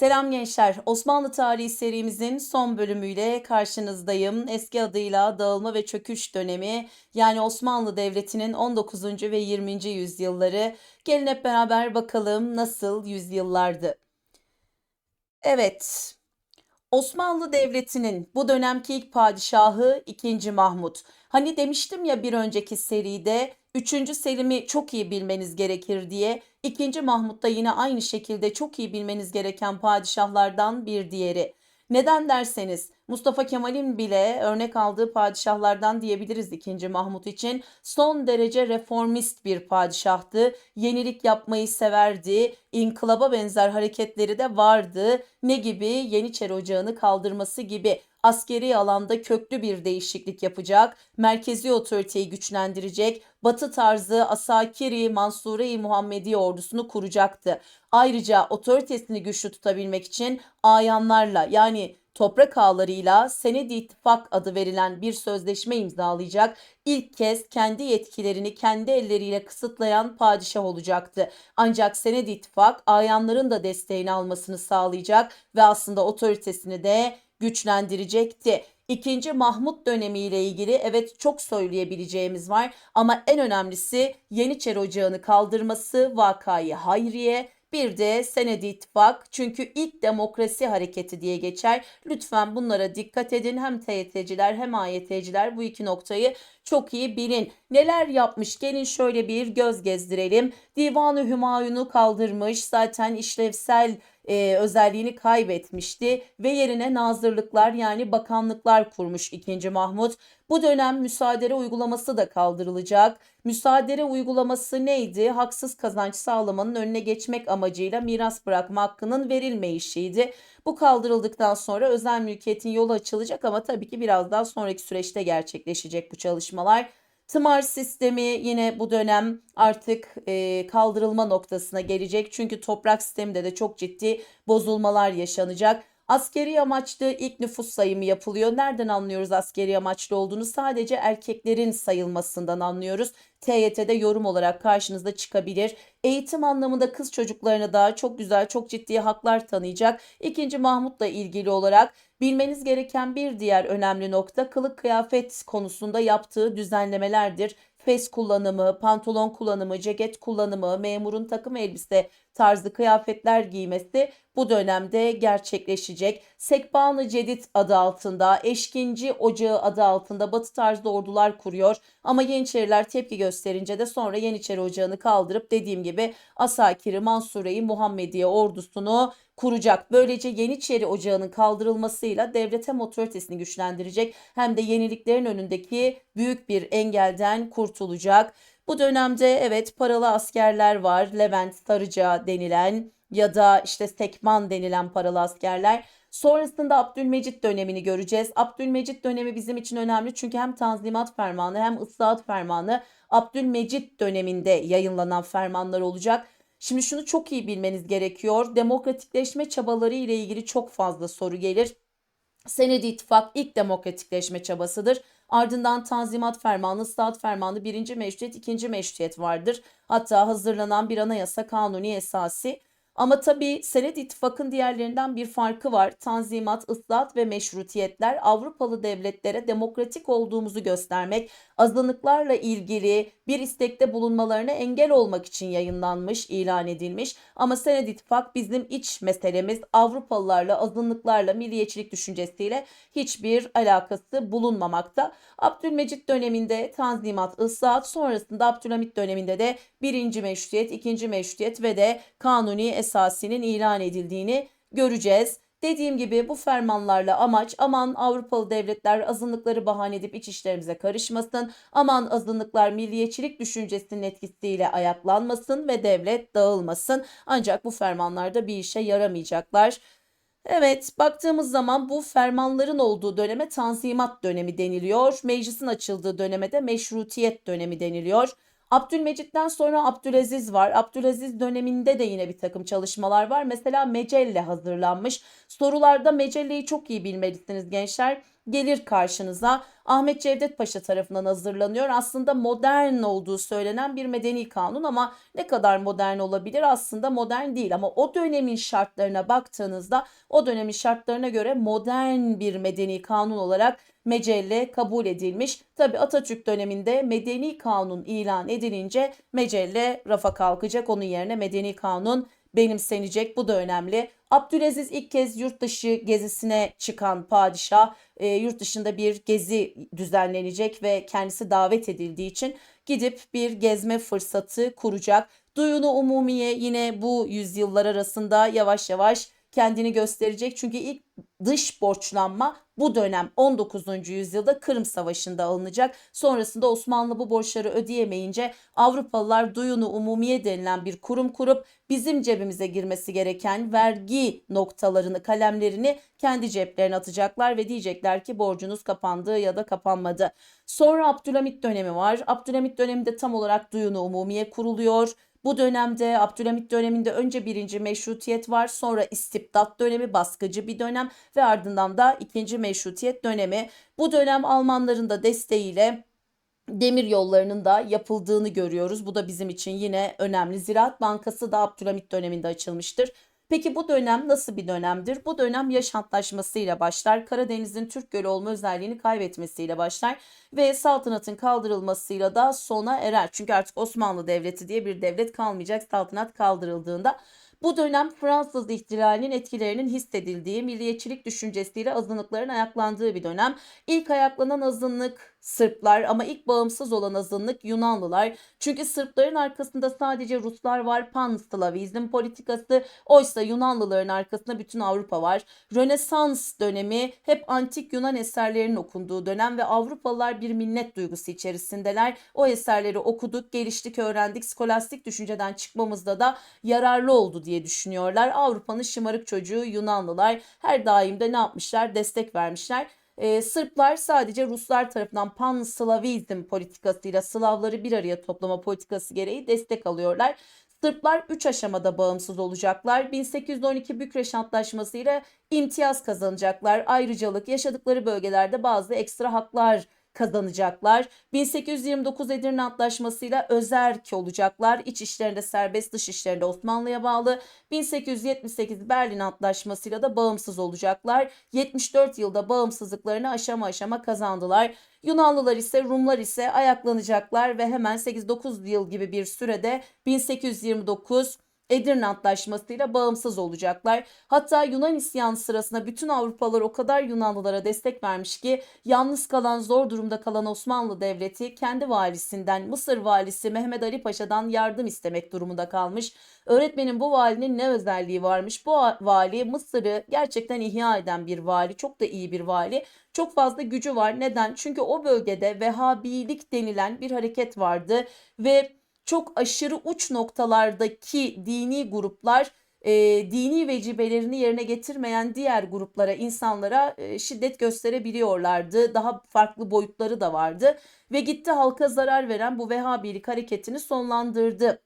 Selam gençler. Osmanlı tarihi serimizin son bölümüyle karşınızdayım. Eski adıyla dağılma ve çöküş dönemi yani Osmanlı Devleti'nin 19. ve 20. yüzyılları. Gelin hep beraber bakalım nasıl yüzyıllardı. Evet, Osmanlı Devleti'nin bu dönemki ilk padişahı 2. Mahmut. Hani demiştim ya bir önceki seride 3. Selim'i çok iyi bilmeniz gerekir diye. 2. Mahmut da yine aynı şekilde çok iyi bilmeniz gereken padişahlardan bir diğeri. Neden derseniz Mustafa Kemal'in bile örnek aldığı padişahlardan diyebiliriz 2. Mahmut için. Son derece reformist bir padişahtı. Yenilik yapmayı severdi. İnkılaba benzer hareketleri de vardı. Ne gibi? Yeniçeri Ocağı'nı kaldırması gibi askeri alanda köklü bir değişiklik yapacak, merkezi otoriteyi güçlendirecek, batı tarzı Asakiri Mansure-i Muhammedi ordusunu kuracaktı. Ayrıca otoritesini güçlü tutabilmek için ayanlarla yani toprak ağlarıyla Senedi İttifak adı verilen bir sözleşme imzalayacak. İlk kez kendi yetkilerini kendi elleriyle kısıtlayan padişah olacaktı. Ancak Senedi İttifak ayanların da desteğini almasını sağlayacak ve aslında otoritesini de güçlendirecekti. İkinci Mahmut dönemiyle ilgili evet çok söyleyebileceğimiz var ama en önemlisi Yeniçeri Ocağı'nı kaldırması vakayı hayriye bir de Senedi İttifak çünkü ilk demokrasi hareketi diye geçer. Lütfen bunlara dikkat edin. Hem TYT'ciler hem AYT'ciler bu iki noktayı çok iyi bilin. Neler yapmış gelin şöyle bir göz gezdirelim. Divanı Hümayun'u kaldırmış zaten işlevsel e, özelliğini kaybetmişti ve yerine nazırlıklar yani bakanlıklar kurmuş 2. Mahmut. Bu dönem müsaadere uygulaması da kaldırılacak. Müsaadere uygulaması neydi? Haksız kazanç sağlamanın önüne geçmek amacıyla miras bırakma hakkının verilmeyişiydi. Bu kaldırıldıktan sonra özel mülkiyetin yolu açılacak ama tabii ki biraz daha sonraki süreçte gerçekleşecek bu çalışmalar. Tımar sistemi yine bu dönem artık e, kaldırılma noktasına gelecek. Çünkü toprak sisteminde de çok ciddi bozulmalar yaşanacak. Askeri amaçlı ilk nüfus sayımı yapılıyor. Nereden anlıyoruz askeri amaçlı olduğunu? Sadece erkeklerin sayılmasından anlıyoruz. TYT'de yorum olarak karşınızda çıkabilir. Eğitim anlamında kız çocuklarına da çok güzel, çok ciddi haklar tanıyacak. İkinci Mahmut'la ilgili olarak bilmeniz gereken bir diğer önemli nokta kılık kıyafet konusunda yaptığı düzenlemelerdir fes kullanımı, pantolon kullanımı, ceket kullanımı, memurun takım elbise tarzı kıyafetler giymesi bu dönemde gerçekleşecek. Sekban-ı Cedid adı altında, Eşkinci Ocağı adı altında batı tarzda ordular kuruyor. Ama Yeniçeriler tepki gösterince de sonra Yeniçeri Ocağı'nı kaldırıp dediğim gibi Asakiri Mansure-i Muhammediye ordusunu kuracak. Böylece Yeniçeri Ocağı'nın kaldırılmasıyla devlet hem otoritesini güçlendirecek hem de yeniliklerin önündeki büyük bir engelden kurtulacak. Bu dönemde evet paralı askerler var. Levent Sarıca denilen ya da işte Sekman denilen paralı askerler. Sonrasında Abdülmecit dönemini göreceğiz. Abdülmecit dönemi bizim için önemli çünkü hem Tanzimat Fermanı hem Islahat Fermanı Abdülmecit döneminde yayınlanan fermanlar olacak. Şimdi şunu çok iyi bilmeniz gerekiyor. Demokratikleşme çabaları ile ilgili çok fazla soru gelir. Senedi İttifak ilk demokratikleşme çabasıdır. Ardından Tanzimat Fermanı, Islahat Fermanı, birinci meşruiyet, ikinci meşruiyet vardır. Hatta hazırlanan bir anayasa kanuni esası ama tabii Senet İttifak'ın diğerlerinden bir farkı var. Tanzimat, ıslahat ve meşrutiyetler Avrupalı devletlere demokratik olduğumuzu göstermek, azınlıklarla ilgili bir istekte bulunmalarına engel olmak için yayınlanmış, ilan edilmiş. Ama Senet İttifak bizim iç meselemiz Avrupalılarla, azınlıklarla, milliyetçilik düşüncesiyle hiçbir alakası bulunmamakta. Abdülmecit döneminde Tanzimat, ıslahat sonrasında Abdülhamit döneminde de birinci meşrutiyet, ikinci meşrutiyet ve de kanuni esasinin ilan edildiğini göreceğiz. Dediğim gibi bu fermanlarla amaç aman Avrupalı devletler azınlıkları bahane edip iç işlerimize karışmasın. Aman azınlıklar milliyetçilik düşüncesinin etkisiyle ayaklanmasın ve devlet dağılmasın. Ancak bu fermanlarda bir işe yaramayacaklar. Evet, baktığımız zaman bu fermanların olduğu döneme Tanzimat dönemi deniliyor. Meclisin açıldığı döneme de Meşrutiyet dönemi deniliyor. Abdülmecit'ten sonra Abdülaziz var. Abdülaziz döneminde de yine bir takım çalışmalar var. Mesela Mecelle hazırlanmış. Sorularda Mecelle'yi çok iyi bilmelisiniz gençler. gelir karşınıza. Ahmet Cevdet Paşa tarafından hazırlanıyor. Aslında modern olduğu söylenen bir medeni kanun ama ne kadar modern olabilir? Aslında modern değil ama o dönemin şartlarına baktığınızda o dönemin şartlarına göre modern bir medeni kanun olarak mecelle kabul edilmiş. Tabi Atatürk döneminde medeni kanun ilan edilince mecelle rafa kalkacak. Onun yerine medeni kanun benimsenecek. Bu da önemli. Abdülaziz ilk kez yurt dışı gezisine çıkan padişah e, yurt dışında bir gezi düzenlenecek ve kendisi davet edildiği için gidip bir gezme fırsatı kuracak. Duyunu umumiye yine bu yüzyıllar arasında yavaş yavaş kendini gösterecek. Çünkü ilk dış borçlanma bu dönem 19. yüzyılda Kırım Savaşı'nda alınacak. Sonrasında Osmanlı bu borçları ödeyemeyince Avrupalılar duyunu umumiye denilen bir kurum kurup bizim cebimize girmesi gereken vergi noktalarını, kalemlerini kendi ceplerine atacaklar ve diyecekler ki borcunuz kapandı ya da kapanmadı. Sonra Abdülhamit dönemi var. Abdülhamit döneminde tam olarak duyunu umumiye kuruluyor. Bu dönemde Abdülhamit döneminde önce birinci meşrutiyet var sonra istibdat dönemi baskıcı bir dönem ve ardından da ikinci meşrutiyet dönemi. Bu dönem Almanların da desteğiyle demir yollarının da yapıldığını görüyoruz. Bu da bizim için yine önemli. Ziraat Bankası da Abdülhamit döneminde açılmıştır. Peki bu dönem nasıl bir dönemdir? Bu dönem yaş antlaşmasıyla başlar. Karadeniz'in Türk Gölü olma özelliğini kaybetmesiyle başlar ve saltanatın kaldırılmasıyla da sona erer. Çünkü artık Osmanlı Devleti diye bir devlet kalmayacak saltanat kaldırıldığında. Bu dönem Fransız ihtilalinin etkilerinin hissedildiği, milliyetçilik düşüncesiyle azınlıkların ayaklandığı bir dönem. İlk ayaklanan azınlık Sırplar ama ilk bağımsız olan azınlık Yunanlılar. Çünkü Sırpların arkasında sadece Ruslar var. Pan-Slavizm politikası. Oysa Yunanlıların arkasında bütün Avrupa var. Rönesans dönemi hep antik Yunan eserlerinin okunduğu dönem ve Avrupalılar bir minnet duygusu içerisindeler. O eserleri okuduk, geliştik, öğrendik. Skolastik düşünceden çıkmamızda da yararlı oldu diye düşünüyorlar. Avrupa'nın şımarık çocuğu Yunanlılar her daim de ne yapmışlar? Destek vermişler. Ee, Sırplar sadece Ruslar tarafından pan-Slavizm politikasıyla Slavları bir araya toplama politikası gereği destek alıyorlar. Sırplar 3 aşamada bağımsız olacaklar. 1812 Bükreş Antlaşması ile imtiyaz kazanacaklar. Ayrıcalık yaşadıkları bölgelerde bazı ekstra haklar kazanacaklar. 1829 Edirne Antlaşması'yla özerk olacaklar. İç işlerinde serbest, dış işlerinde Osmanlı'ya bağlı. 1878 Berlin Antlaşması'yla da bağımsız olacaklar. 74 yılda bağımsızlıklarını aşama aşama kazandılar. Yunanlılar ise Rumlar ise ayaklanacaklar ve hemen 8-9 yıl gibi bir sürede 1829 Edirne Antlaşması'yla bağımsız olacaklar. Hatta Yunan isyanı sırasında bütün Avrupalılar o kadar Yunanlılara destek vermiş ki yalnız kalan zor durumda kalan Osmanlı Devleti kendi valisinden Mısır valisi Mehmet Ali Paşa'dan yardım istemek durumunda kalmış. Öğretmenin bu valinin ne özelliği varmış? Bu vali Mısır'ı gerçekten ihya eden bir vali. Çok da iyi bir vali. Çok fazla gücü var. Neden? Çünkü o bölgede Vehhabilik denilen bir hareket vardı ve çok aşırı uç noktalardaki dini gruplar e, dini vecibelerini yerine getirmeyen diğer gruplara, insanlara e, şiddet gösterebiliyorlardı. Daha farklı boyutları da vardı ve gitti halka zarar veren bu Vehhabilik hareketini sonlandırdı.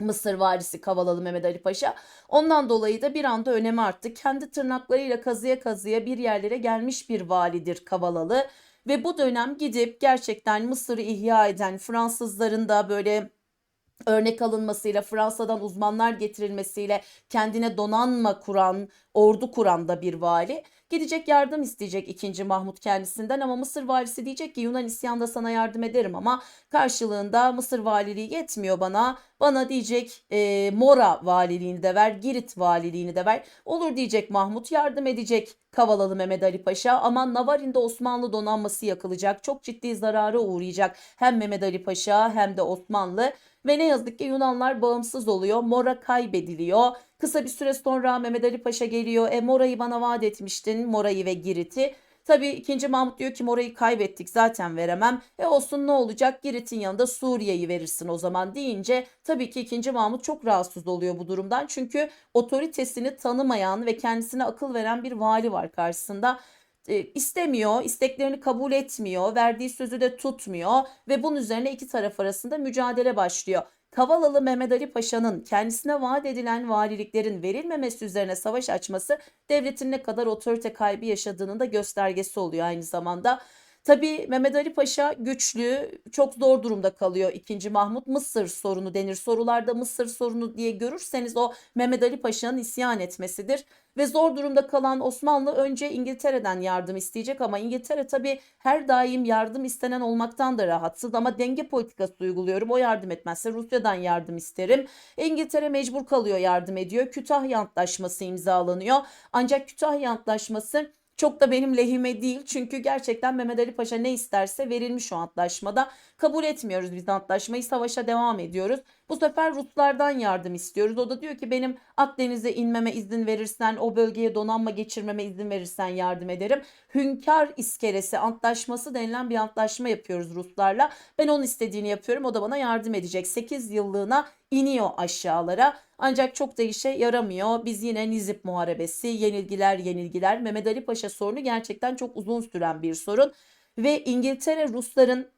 Mısır valisi Kavalalı Mehmet Ali Paşa. Ondan dolayı da bir anda önemi arttı. Kendi tırnaklarıyla kazıya kazıya bir yerlere gelmiş bir validir Kavalalı. Ve bu dönem gidip gerçekten Mısır'ı ihya eden Fransızların da böyle örnek alınmasıyla Fransa'dan uzmanlar getirilmesiyle kendine donanma kuran, ordu kuran da bir vali. Gidecek yardım isteyecek 2. Mahmut kendisinden ama Mısır valisi diyecek ki Yunan isyanda sana yardım ederim ama karşılığında Mısır valiliği yetmiyor bana. Bana diyecek e, Mora valiliğini de ver, Girit valiliğini de ver. Olur diyecek Mahmut yardım edecek Kavalalı Mehmet Ali Paşa ama Navarin'de Osmanlı donanması yakılacak. Çok ciddi zarara uğrayacak hem Mehmet Ali Paşa hem de Osmanlı. Ve ne yazık ki Yunanlar bağımsız oluyor. Mora kaybediliyor. Kısa bir süre sonra Mehmet Ali Paşa geliyor. E Mora'yı bana vaat etmiştin. Mora'yı ve Girit'i. Tabii 2. Mahmut diyor ki Mora'yı kaybettik zaten veremem. E olsun ne olacak Girit'in yanında Suriye'yi verirsin o zaman deyince tabii ki 2. Mahmut çok rahatsız oluyor bu durumdan. Çünkü otoritesini tanımayan ve kendisine akıl veren bir vali var karşısında e, istemiyor, isteklerini kabul etmiyor, verdiği sözü de tutmuyor ve bunun üzerine iki taraf arasında mücadele başlıyor. Kavalalı Mehmet Ali Paşa'nın kendisine vaat edilen valiliklerin verilmemesi üzerine savaş açması devletin ne kadar otorite kaybı yaşadığının da göstergesi oluyor aynı zamanda. Tabii Mehmet Ali Paşa güçlü, çok zor durumda kalıyor. İkinci Mahmut Mısır sorunu denir. Sorularda Mısır sorunu diye görürseniz o Mehmet Ali Paşa'nın isyan etmesidir. Ve zor durumda kalan Osmanlı önce İngiltere'den yardım isteyecek ama İngiltere tabii her daim yardım istenen olmaktan da rahatsız ama denge politikası uyguluyorum. O yardım etmezse Rusya'dan yardım isterim. İngiltere mecbur kalıyor yardım ediyor. Kütahya Antlaşması imzalanıyor. Ancak Kütahya Antlaşması çok da benim lehime değil çünkü gerçekten Mehmet Ali Paşa ne isterse verilmiş o antlaşmada. Kabul etmiyoruz biz antlaşmayı savaşa devam ediyoruz. Bu sefer Ruslardan yardım istiyoruz. O da diyor ki benim Akdeniz'e inmeme izin verirsen o bölgeye donanma geçirmeme izin verirsen yardım ederim. Hünkar iskelesi antlaşması denilen bir antlaşma yapıyoruz Ruslarla. Ben onun istediğini yapıyorum o da bana yardım edecek. 8 yıllığına iniyor aşağılara. Ancak çok da işe yaramıyor. Biz yine Nizip Muharebesi, yenilgiler yenilgiler. Mehmet Ali Paşa sorunu gerçekten çok uzun süren bir sorun. Ve İngiltere Rusların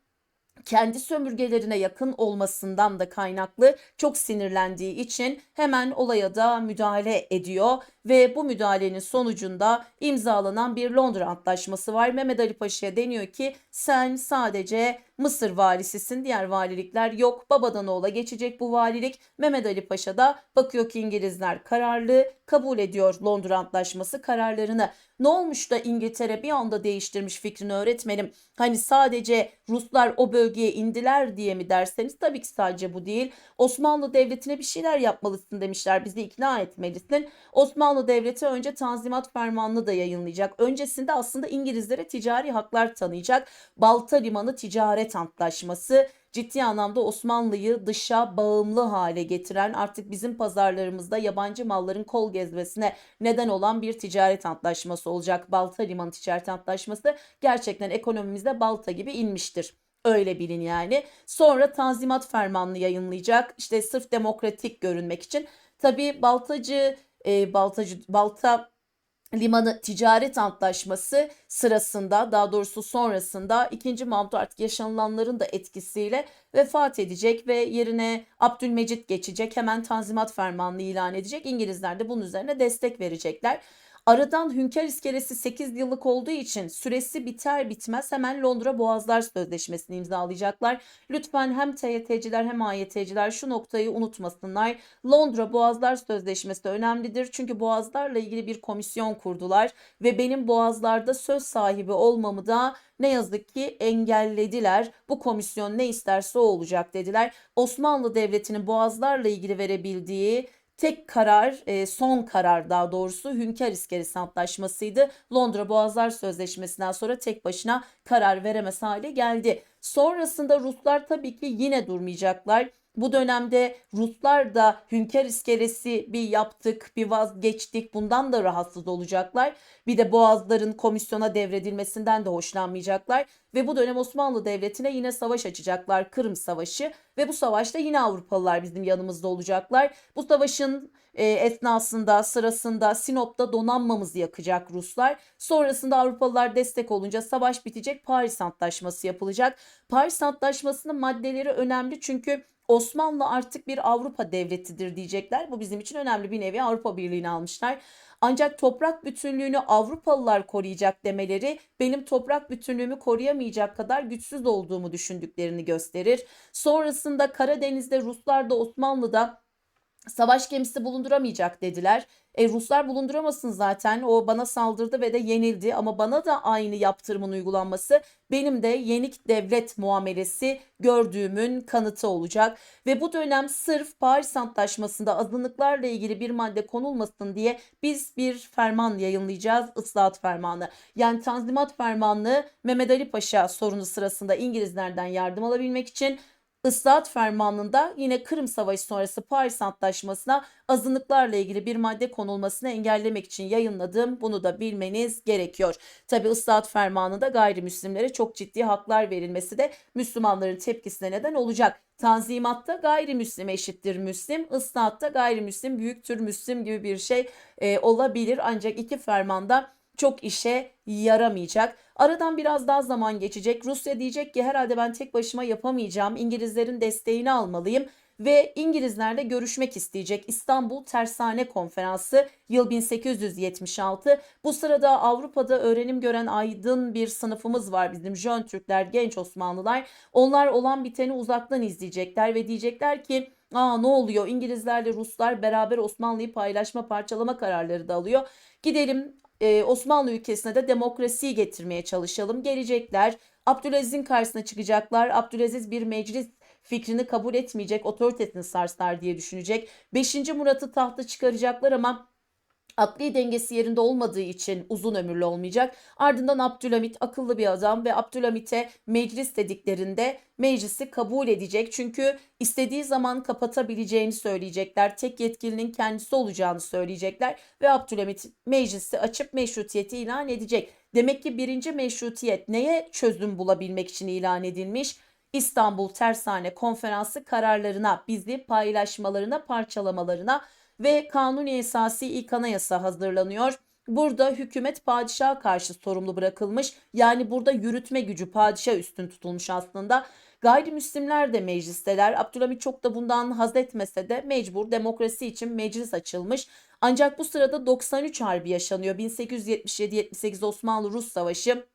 kendi sömürgelerine yakın olmasından da kaynaklı çok sinirlendiği için hemen olaya da müdahale ediyor ve bu müdahalenin sonucunda imzalanan bir Londra Antlaşması var. Mehmet Ali Paşa'ya deniyor ki sen sadece Mısır valisisin diğer valilikler yok babadan oğula geçecek bu valilik. Mehmet Ali Paşa da bakıyor ki İngilizler kararlı kabul ediyor Londra Antlaşması kararlarını. Ne olmuş da İngiltere bir anda değiştirmiş fikrini öğretmenim. Hani sadece Ruslar o bölgeye indiler diye mi derseniz tabii ki sadece bu değil. Osmanlı Devleti'ne bir şeyler yapmalısın demişler bizi ikna etmelisin. Osmanlı Devleti önce Tanzimat Fermanı'nı da yayınlayacak. Öncesinde aslında İngilizlere ticari haklar tanıyacak. Balta Limanı Ticaret Antlaşması ciddi anlamda Osmanlı'yı dışa bağımlı hale getiren artık bizim pazarlarımızda yabancı malların kol gezmesine neden olan bir ticaret antlaşması olacak. Balta Limanı Ticaret Antlaşması gerçekten ekonomimizde balta gibi inmiştir. Öyle bilin yani. Sonra Tanzimat Fermanını yayınlayacak. İşte sırf demokratik görünmek için. Tabii Baltacı, e, Baltacı, Balta Limanı Ticaret Antlaşması sırasında daha doğrusu sonrasında 2. Mahmut artık yaşanılanların da etkisiyle vefat edecek ve yerine Abdülmecit geçecek. Hemen Tanzimat Fermanlığı ilan edecek. İngilizler de bunun üzerine destek verecekler. Aradan Hünkar iskelesi 8 yıllık olduğu için süresi biter bitmez hemen Londra Boğazlar Sözleşmesi'ni imzalayacaklar. Lütfen hem TYT'ciler hem AYT'ciler şu noktayı unutmasınlar. Londra Boğazlar Sözleşmesi önemlidir. Çünkü boğazlarla ilgili bir komisyon kurdular ve benim boğazlarda söz sahibi olmamı da ne yazık ki engellediler. Bu komisyon ne isterse o olacak dediler. Osmanlı Devleti'nin boğazlarla ilgili verebildiği tek karar, e, son karar daha doğrusu Hünkar İskelesi Antlaşması'ydı. Londra Boğazlar Sözleşmesi'nden sonra tek başına karar veremez hale geldi. Sonrasında Ruslar tabii ki yine durmayacaklar. Bu dönemde Ruslar da Hünkar iskelesi bir yaptık, bir vazgeçtik bundan da rahatsız olacaklar. Bir de Boğazların komisyona devredilmesinden de hoşlanmayacaklar. Ve bu dönem Osmanlı Devleti'ne yine savaş açacaklar. Kırım Savaşı ve bu savaşta yine Avrupalılar bizim yanımızda olacaklar. Bu savaşın e, esnasında, sırasında Sinop'ta donanmamızı yakacak Ruslar. Sonrasında Avrupalılar destek olunca savaş bitecek. Paris Antlaşması yapılacak. Paris Antlaşması'nın maddeleri önemli çünkü Osmanlı artık bir Avrupa devletidir diyecekler. Bu bizim için önemli bir nevi Avrupa Birliği'ni almışlar. Ancak toprak bütünlüğünü Avrupalılar koruyacak demeleri benim toprak bütünlüğümü koruyamayacak kadar güçsüz olduğumu düşündüklerini gösterir. Sonrasında Karadeniz'de Ruslar da Osmanlı'da savaş gemisi bulunduramayacak dediler. E, Ruslar bulunduramasın zaten. O bana saldırdı ve de yenildi ama bana da aynı yaptırımın uygulanması benim de yenik devlet muamelesi gördüğümün kanıtı olacak. Ve bu dönem sırf Paris Antlaşması'nda azınlıklarla ilgili bir madde konulmasın diye biz bir ferman yayınlayacağız. Islahat fermanı. Yani Tanzimat fermanı Mehmet Ali Paşa sorunu sırasında İngilizlerden yardım alabilmek için Islahat fermanında yine Kırım Savaşı sonrası Paris Antlaşması'na azınlıklarla ilgili bir madde konulmasını engellemek için yayınladım. Bunu da bilmeniz gerekiyor. Tabi ıslahat fermanında gayrimüslimlere çok ciddi haklar verilmesi de Müslümanların tepkisine neden olacak. Tanzimatta gayrimüslim eşittir Müslim, ıslahatta gayrimüslim büyüktür Müslim gibi bir şey e, olabilir. Ancak iki fermanda çok işe yaramayacak. Aradan biraz daha zaman geçecek. Rusya diyecek ki herhalde ben tek başıma yapamayacağım. İngilizlerin desteğini almalıyım ve İngilizlerle görüşmek isteyecek. İstanbul Tersane Konferansı yıl 1876. Bu sırada Avrupa'da öğrenim gören aydın bir sınıfımız var bizim Jön Türkler, genç Osmanlılar. Onlar olan biteni uzaktan izleyecekler ve diyecekler ki Aa ne oluyor? İngilizlerle Ruslar beraber Osmanlı'yı paylaşma, parçalama kararları da alıyor. Gidelim e, Osmanlı ülkesine de demokrasiyi getirmeye çalışalım. Gelecekler. Abdülaziz'in karşısına çıkacaklar. Abdülaziz bir meclis fikrini kabul etmeyecek, otoritesini sarsar diye düşünecek. 5. Murat'ı tahta çıkaracaklar ama akli dengesi yerinde olmadığı için uzun ömürlü olmayacak. Ardından Abdülhamit akıllı bir adam ve Abdülhamit'e meclis dediklerinde meclisi kabul edecek. Çünkü istediği zaman kapatabileceğini söyleyecekler. Tek yetkilinin kendisi olacağını söyleyecekler ve Abdülhamit meclisi açıp meşrutiyeti ilan edecek. Demek ki birinci meşrutiyet neye çözüm bulabilmek için ilan edilmiş? İstanbul Tersane Konferansı kararlarına, bizi paylaşmalarına, parçalamalarına ve kanuni esası ilk anayasa hazırlanıyor. Burada hükümet padişaha karşı sorumlu bırakılmış. Yani burada yürütme gücü padişah üstün tutulmuş aslında. Gayrimüslimler de meclisteler. Abdülhamit çok da bundan haz etmese de mecbur demokrasi için meclis açılmış. Ancak bu sırada 93 Harbi yaşanıyor. 1877-78 Osmanlı-Rus Savaşı.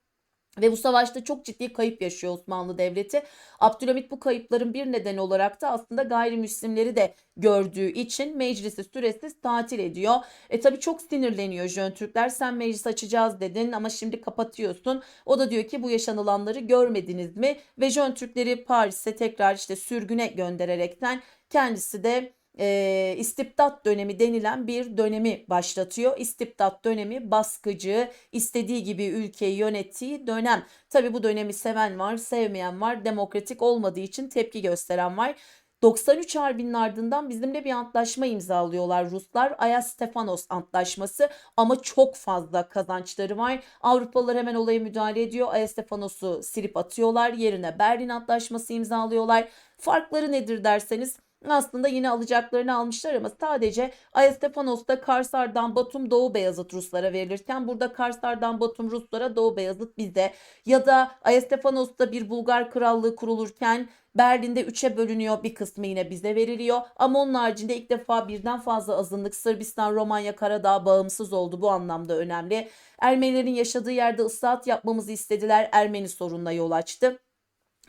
Ve bu savaşta çok ciddi kayıp yaşıyor Osmanlı Devleti. Abdülhamit bu kayıpların bir nedeni olarak da aslında gayrimüslimleri de gördüğü için meclisi süresiz tatil ediyor. E tabi çok sinirleniyor Jön Türkler. Sen meclis açacağız dedin ama şimdi kapatıyorsun. O da diyor ki bu yaşanılanları görmediniz mi? Ve Jön Türkleri Paris'e tekrar işte sürgüne göndererekten kendisi de e, istibdat dönemi denilen bir dönemi başlatıyor. İstibdat dönemi baskıcı, istediği gibi ülkeyi yönettiği dönem. Tabi bu dönemi seven var, sevmeyen var, demokratik olmadığı için tepki gösteren var. 93 Harbi'nin ardından bizimle bir antlaşma imzalıyorlar Ruslar. Ayas-Stefanos antlaşması ama çok fazla kazançları var. Avrupalılar hemen olaya müdahale ediyor. Ayas-Stefanos'u silip atıyorlar. Yerine Berlin antlaşması imzalıyorlar. Farkları nedir derseniz aslında yine alacaklarını almışlar ama sadece Ayestefanos'ta Karsar'dan Batum Doğu Beyazıt Ruslara verilirken burada Karsar'dan Batum Ruslara Doğu Beyazıt bize ya da Ayestefanos'ta bir Bulgar krallığı kurulurken Berlin'de üçe bölünüyor bir kısmı yine bize veriliyor ama onun haricinde ilk defa birden fazla azınlık Sırbistan, Romanya, Karadağ bağımsız oldu bu anlamda önemli. Ermenilerin yaşadığı yerde ıslahat yapmamızı istediler Ermeni sorununa yol açtı.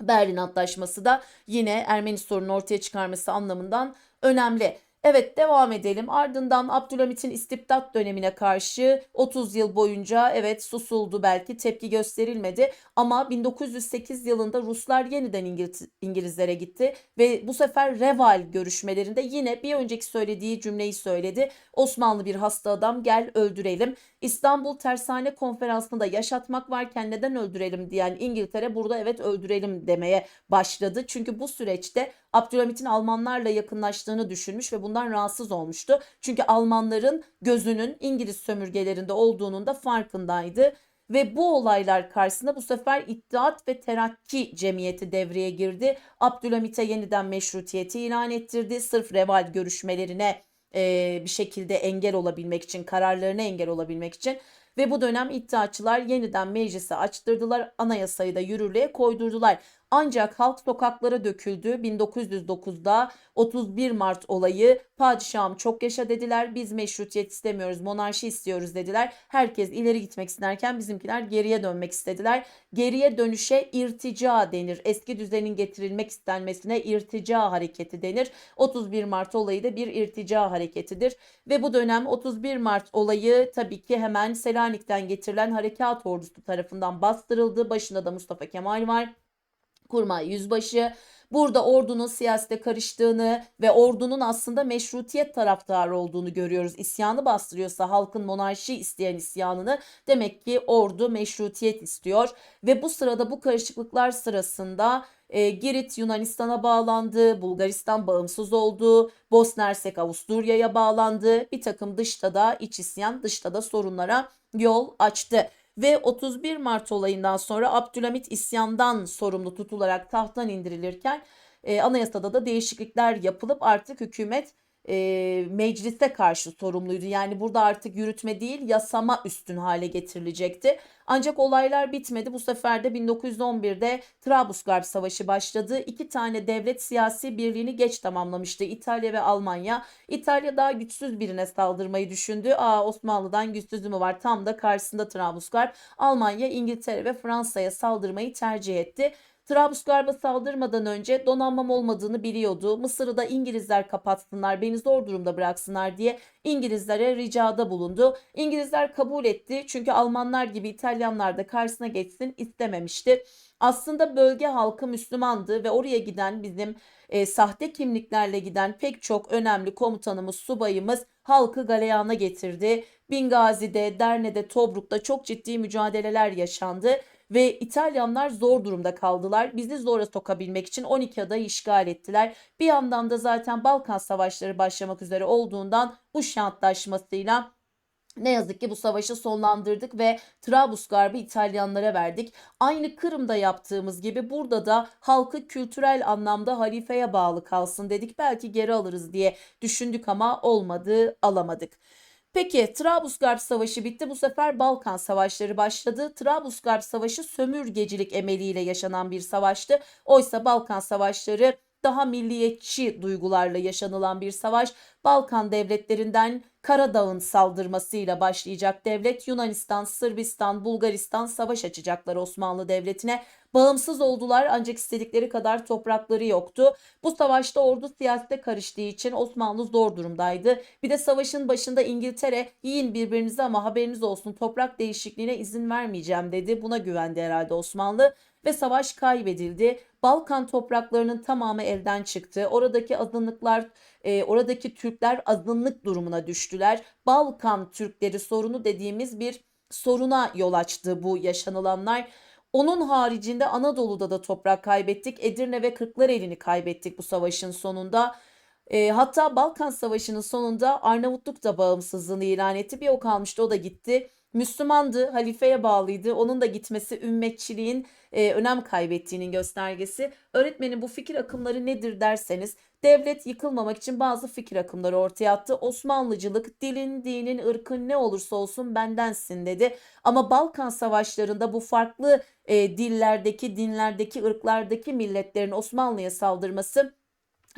Berlin Antlaşması da yine Ermeni sorununu ortaya çıkarması anlamından önemli. Evet devam edelim. Ardından Abdülhamit'in istibdat dönemine karşı 30 yıl boyunca evet susuldu belki tepki gösterilmedi ama 1908 yılında Ruslar yeniden İngiliz, İngilizlere gitti ve bu sefer Reval görüşmelerinde yine bir önceki söylediği cümleyi söyledi. Osmanlı bir hasta adam gel öldürelim. İstanbul Tersane Konferansı'nda yaşatmak varken neden öldürelim diyen İngiltere burada evet öldürelim demeye başladı. Çünkü bu süreçte Abdülhamit'in Almanlarla yakınlaştığını düşünmüş ve bundan rahatsız olmuştu. Çünkü Almanların gözünün İngiliz sömürgelerinde olduğunun da farkındaydı. Ve bu olaylar karşısında bu sefer İttihat ve Terakki Cemiyeti devreye girdi. Abdülhamit'e yeniden meşrutiyeti ilan ettirdi. Sırf reval görüşmelerine e, bir şekilde engel olabilmek için, kararlarına engel olabilmek için ve bu dönem iddiaçılar yeniden meclisi açtırdılar, anayasayı da yürürlüğe koydurdular. Ancak halk sokaklara döküldü. 1909'da 31 Mart olayı padişahım çok yaşa dediler. Biz meşrutiyet istemiyoruz, monarşi istiyoruz dediler. Herkes ileri gitmek isterken bizimkiler geriye dönmek istediler. Geriye dönüşe irtica denir. Eski düzenin getirilmek istenmesine irtica hareketi denir. 31 Mart olayı da bir irtica hareketidir. Ve bu dönem 31 Mart olayı tabii ki hemen Selanik'ten getirilen harekat ordusu tarafından bastırıldı. Başında da Mustafa Kemal var. Kurmay Yüzbaşı burada ordunun siyasete karıştığını ve ordunun aslında meşrutiyet taraftarı olduğunu görüyoruz. İsyanı bastırıyorsa halkın monarşi isteyen isyanını demek ki ordu meşrutiyet istiyor ve bu sırada bu karışıklıklar sırasında e, Girit Yunanistan'a bağlandı, Bulgaristan bağımsız oldu, Bosna Hersek Avusturya'ya bağlandı. Bir takım dışta da iç isyan, dışta da sorunlara yol açtı ve 31 Mart olayından sonra Abdülhamit isyandan sorumlu tutularak tahttan indirilirken e, anayasada da değişiklikler yapılıp artık hükümet e, meclise karşı sorumluydu. Yani burada artık yürütme değil yasama üstün hale getirilecekti. Ancak olaylar bitmedi. Bu sefer de 1911'de Trablusgarp Savaşı başladı. İki tane devlet siyasi birliğini geç tamamlamıştı. İtalya ve Almanya. İtalya daha güçsüz birine saldırmayı düşündü. Aa Osmanlı'dan güçsüzü mü var? Tam da karşısında Trablusgarp. Almanya, İngiltere ve Fransa'ya saldırmayı tercih etti. Trablusgarp'a saldırmadan önce donanmam olmadığını biliyordu. Mısır'ı da İngilizler kapatsınlar, beni zor durumda bıraksınlar diye İngilizlere ricada bulundu. İngilizler kabul etti çünkü Almanlar gibi İtalyanlar da karşısına geçsin istememişti. Aslında bölge halkı Müslümandı ve oraya giden bizim e, sahte kimliklerle giden pek çok önemli komutanımız, subayımız halkı galeyana getirdi. Bingazi'de, Derne'de, Tobruk'ta çok ciddi mücadeleler yaşandı ve İtalyanlar zor durumda kaldılar. Bizi zora sokabilmek için 12 adayı işgal ettiler. Bir yandan da zaten Balkan Savaşları başlamak üzere olduğundan Uşa Antlaşması'yla ne yazık ki bu savaşı sonlandırdık ve Trablusgarp'ı İtalyanlara verdik. Aynı Kırım'da yaptığımız gibi burada da halkı kültürel anlamda halifeye bağlı kalsın dedik. Belki geri alırız diye düşündük ama olmadı, alamadık. Peki Trablusgarp Savaşı bitti. Bu sefer Balkan Savaşları başladı. Trablusgarp Savaşı sömürgecilik emeliyle yaşanan bir savaştı. Oysa Balkan Savaşları daha milliyetçi duygularla yaşanılan bir savaş. Balkan devletlerinden Karadağ'ın saldırmasıyla başlayacak devlet Yunanistan, Sırbistan, Bulgaristan savaş açacaklar Osmanlı Devleti'ne. Bağımsız oldular ancak istedikleri kadar toprakları yoktu. Bu savaşta ordu siyasete karıştığı için Osmanlı zor durumdaydı. Bir de savaşın başında İngiltere yiyin birbirinize ama haberiniz olsun toprak değişikliğine izin vermeyeceğim dedi. Buna güvendi herhalde Osmanlı ve savaş kaybedildi. Balkan topraklarının tamamı elden çıktı. Oradaki azınlıklar, e, oradaki Türkler azınlık durumuna düştüler. Balkan Türkleri sorunu dediğimiz bir soruna yol açtı bu yaşanılanlar. Onun haricinde Anadolu'da da toprak kaybettik. Edirne ve Kırklareli'ni kaybettik bu savaşın sonunda. E, hatta Balkan Savaşı'nın sonunda Arnavutluk da bağımsızlığını ilan etti. Bir o kalmıştı o da gitti. Müslümandı, halifeye bağlıydı. Onun da gitmesi ümmetçiliğin e, önem kaybettiğinin göstergesi. Öğretmenin bu fikir akımları nedir derseniz devlet yıkılmamak için bazı fikir akımları ortaya attı. Osmanlıcılık dilin, dinin, ırkın ne olursa olsun bendensin dedi. Ama Balkan savaşlarında bu farklı e, dillerdeki, dinlerdeki, ırklardaki milletlerin Osmanlı'ya saldırması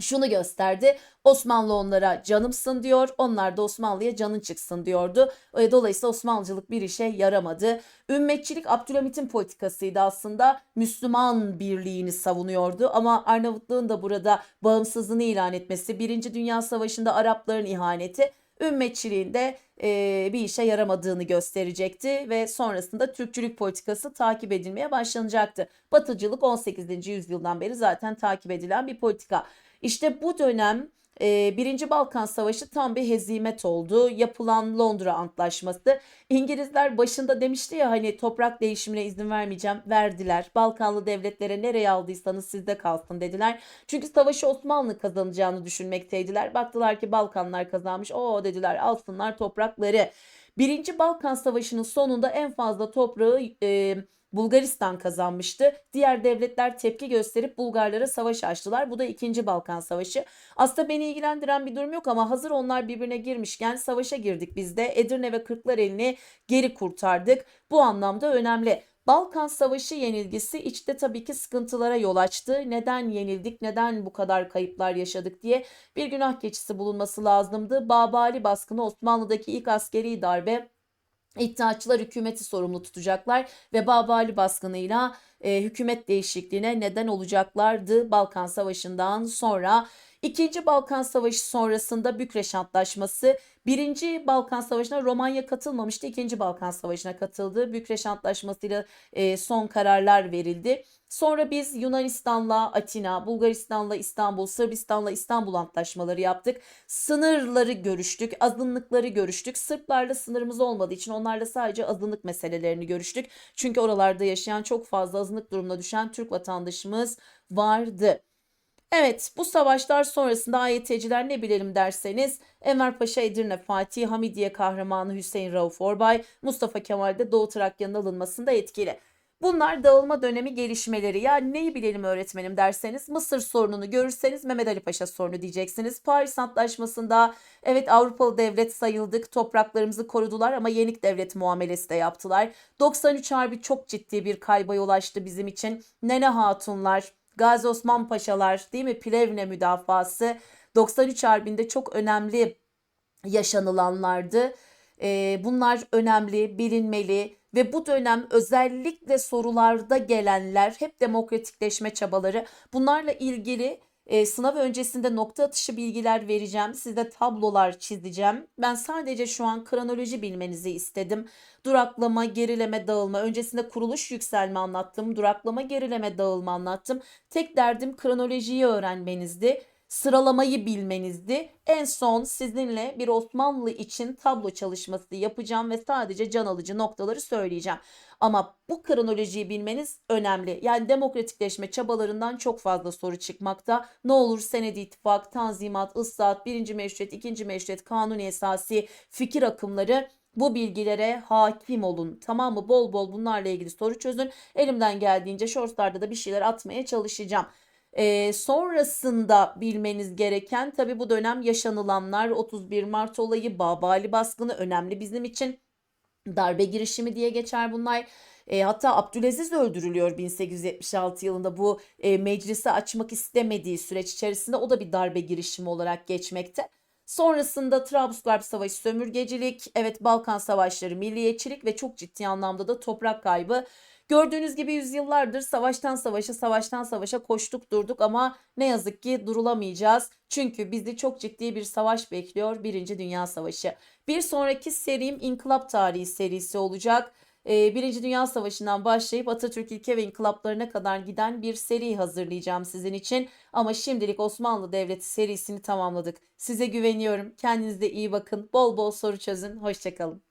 şunu gösterdi. Osmanlı onlara canımsın diyor. Onlar da Osmanlı'ya canın çıksın diyordu. E, dolayısıyla Osmanlıcılık bir işe yaramadı. Ümmetçilik Abdülhamit'in politikasıydı aslında. Müslüman birliğini savunuyordu ama Arnavutluğun da burada bağımsızlığını ilan etmesi, Birinci Dünya Savaşı'nda Arapların ihaneti ümmetçiliğinde e, bir işe yaramadığını gösterecekti ve sonrasında Türkçülük politikası takip edilmeye başlanacaktı. Batıcılık 18. yüzyıldan beri zaten takip edilen bir politika. İşte bu dönem e, Birinci Balkan Savaşı tam bir hezimet oldu. Yapılan Londra Antlaşması. İngilizler başında demişti ya hani toprak değişimine izin vermeyeceğim. Verdiler. Balkanlı devletlere nereye aldıysanız sizde kalsın dediler. Çünkü savaşı Osmanlı kazanacağını düşünmekteydiler. Baktılar ki Balkanlar kazanmış. O dediler alsınlar toprakları. Birinci Balkan Savaşı'nın sonunda en fazla toprağı e, Bulgaristan kazanmıştı. Diğer devletler tepki gösterip Bulgarlara savaş açtılar. Bu da 2. Balkan Savaşı. Aslında beni ilgilendiren bir durum yok ama hazır onlar birbirine girmişken savaşa girdik biz de. Edirne ve Kırklareli'ni geri kurtardık. Bu anlamda önemli. Balkan Savaşı yenilgisi içte tabii ki sıkıntılara yol açtı. Neden yenildik, neden bu kadar kayıplar yaşadık diye bir günah keçisi bulunması lazımdı. Babali baskını Osmanlı'daki ilk askeri darbe İttihatçılar hükümeti sorumlu tutacaklar ve Babali baskınıyla e, hükümet değişikliğine neden olacaklardı Balkan Savaşı'ndan sonra. İkinci Balkan Savaşı sonrasında Bükreş Antlaşması, Birinci Balkan Savaşı'na Romanya katılmamıştı, İkinci Balkan Savaşı'na katıldı. Bükreş Antlaşması'yla e, son kararlar verildi. Sonra biz Yunanistan'la Atina, Bulgaristan'la İstanbul, Sırbistan'la İstanbul antlaşmaları yaptık. Sınırları görüştük, azınlıkları görüştük. Sırplarla sınırımız olmadığı için onlarla sadece azınlık meselelerini görüştük. Çünkü oralarda yaşayan çok fazla azınlık durumuna düşen Türk vatandaşımız vardı. Evet bu savaşlar sonrasında AYT'ciler ne bilelim derseniz Enver Paşa Edirne Fatih, Hamidiye kahramanı Hüseyin Rauf Orbay, Mustafa Kemal de Doğu Trakya'nın alınmasında etkili. Bunlar dağılma dönemi gelişmeleri. Yani neyi bilelim öğretmenim derseniz Mısır sorununu görürseniz Mehmet Ali Paşa sorunu diyeceksiniz. Paris Antlaşması'nda evet Avrupalı devlet sayıldık, topraklarımızı korudular ama yenik devlet muamelesi de yaptılar. 93 Harbi çok ciddi bir kayba yol açtı bizim için. Nene Hatunlar, Gazi Osman Paşalar değil mi? Plevne müdafası 93 Harbi'nde çok önemli yaşanılanlardı. Ee, bunlar önemli, bilinmeli ve bu dönem özellikle sorularda gelenler hep demokratikleşme çabaları. Bunlarla ilgili e, sınav öncesinde nokta atışı bilgiler vereceğim. Size tablolar çizeceğim. Ben sadece şu an kronoloji bilmenizi istedim. Duraklama, gerileme, dağılma. Öncesinde kuruluş yükselme anlattım. Duraklama, gerileme, dağılma anlattım. Tek derdim kronolojiyi öğrenmenizdi sıralamayı bilmenizdi. En son sizinle bir Osmanlı için tablo çalışması yapacağım ve sadece can alıcı noktaları söyleyeceğim. Ama bu kronolojiyi bilmeniz önemli. Yani demokratikleşme çabalarından çok fazla soru çıkmakta. Ne olur senedi ittifak, tanzimat, ıslahat, birinci meşruiyet, ikinci meşruiyet, kanuni esası, fikir akımları bu bilgilere hakim olun. Tamam mı? Bol bol bunlarla ilgili soru çözün. Elimden geldiğince shortslarda da bir şeyler atmaya çalışacağım. Ee, sonrasında bilmeniz gereken tabii bu dönem yaşanılanlar 31 Mart olayı, Babali baskını önemli bizim için. Darbe girişimi diye geçer bunlar. E, hatta Abdülaziz öldürülüyor 1876 yılında bu e, meclisi açmak istemediği süreç içerisinde o da bir darbe girişimi olarak geçmekte. Sonrasında Trablusgarp Savaşı sömürgecilik, evet Balkan Savaşları milliyetçilik ve çok ciddi anlamda da toprak kaybı. Gördüğünüz gibi yüzyıllardır savaştan savaşa, savaştan savaşa koştuk durduk ama ne yazık ki durulamayacağız. Çünkü bizi çok ciddi bir savaş bekliyor, Birinci Dünya Savaşı. Bir sonraki serim İnkılap Tarihi serisi olacak. Ee, Birinci Dünya Savaşı'ndan başlayıp Atatürk ilke ve inkılaplarına kadar giden bir seri hazırlayacağım sizin için. Ama şimdilik Osmanlı Devleti serisini tamamladık. Size güveniyorum. Kendinize iyi bakın. Bol bol soru çözün. Hoşçakalın.